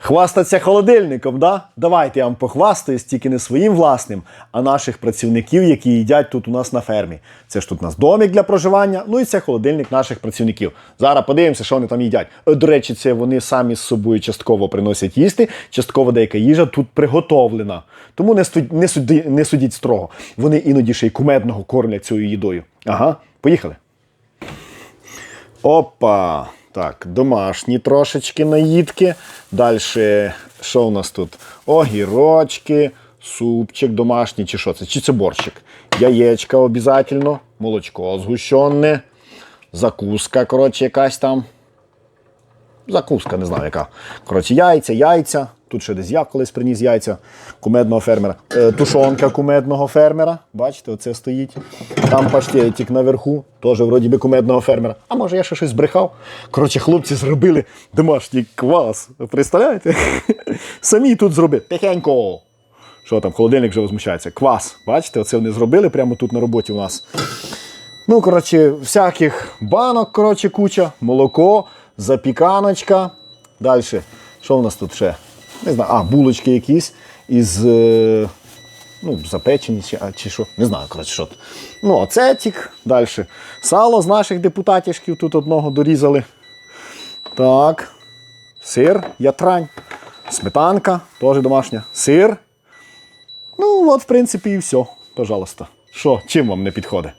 Хвастаться холодильником, да? Давайте я вам похвастаюсь, тільки не своїм власним, а наших працівників, які їдять тут у нас на фермі. Це ж тут у нас домик для проживання, ну і це холодильник наших працівників. Зараз подивимося, що вони там їдять. Е, До речі, це вони самі з собою частково приносять їсти, частково деяка їжа тут приготовлена. Тому не, студ... не, суді... не судіть строго. Вони іноді ще й кумедного кормлять цією їдою. Ага, поїхали. Опа. Так, домашні трошечки наїдки. Далі, що у нас тут? Огірочки, супчик домашній, чи що це? Чи це борщик? Яєчка обов'язково, молочко згущенне, закуска, коротше, якась там. Закуска, не знаю яка. Коротше, яйця, яйця. Тут ще десь я колись приніс яйця кумедного фермера. Е, тушонка кумедного фермера. Бачите, оце стоїть. Там паштетик наверху, теж вроді би кумедного фермера. А може я ще щось збрехав? Коротше, хлопці зробили домашній квас. Представляєте? Самі тут зробили. Тихенько. Що там, холодильник вже возмущається. Квас. Бачите, оце вони зробили прямо тут на роботі у нас. Ну, коротше, всяких банок, коротше, куча, молоко, запіканочка. Далі. Що в нас тут ще? Не знаю, а, булочки якісь із. е, Ну, запечені чи, чи що. Не знаю, коротше, що. Ну, оцетик. Далі. Сало з наших депутатішків тут одного дорізали. Так. Сир, ятрань. Сметанка, теж домашня. Сир. Ну, от, в принципі, і все. Пожалуйста. Що, чим вам не підходить?